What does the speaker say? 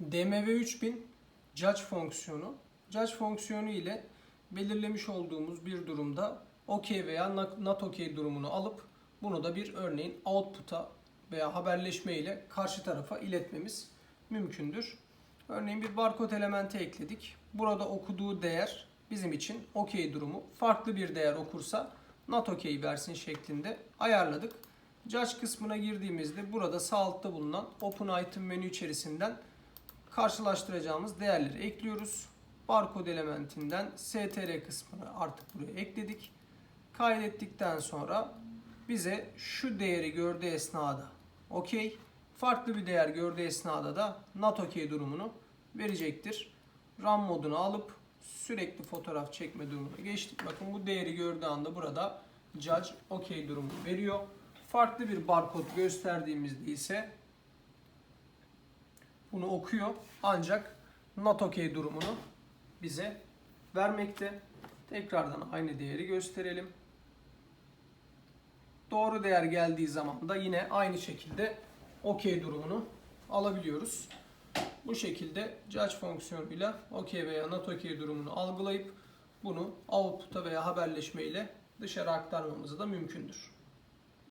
DMV 3000 judge fonksiyonu. Judge fonksiyonu ile belirlemiş olduğumuz bir durumda OK veya not OK durumunu alıp bunu da bir örneğin output'a veya haberleşme ile karşı tarafa iletmemiz mümkündür. Örneğin bir barkod elementi ekledik. Burada okuduğu değer bizim için OK durumu. Farklı bir değer okursa not OK versin şeklinde ayarladık. Judge kısmına girdiğimizde burada sağ altta bulunan Open Item menü içerisinden karşılaştıracağımız değerleri ekliyoruz. Barkod elementinden str kısmını artık buraya ekledik. Kaydettikten sonra bize şu değeri gördüğü esnada OK, farklı bir değer gördüğü esnada da not OK durumunu verecektir. RAM modunu alıp sürekli fotoğraf çekme durumuna geçtik. Bakın bu değeri gördüğü anda burada Judge OK durumu veriyor. Farklı bir barkod gösterdiğimizde ise bunu okuyor ancak not OK durumunu bize vermekte. Tekrardan aynı değeri gösterelim. Doğru değer geldiği zaman da yine aynı şekilde OK durumunu alabiliyoruz. Bu şekilde judge fonksiyonuyla OK veya not OK durumunu algılayıp bunu output'a veya haberleşme ile dışarı aktarmamız da mümkündür.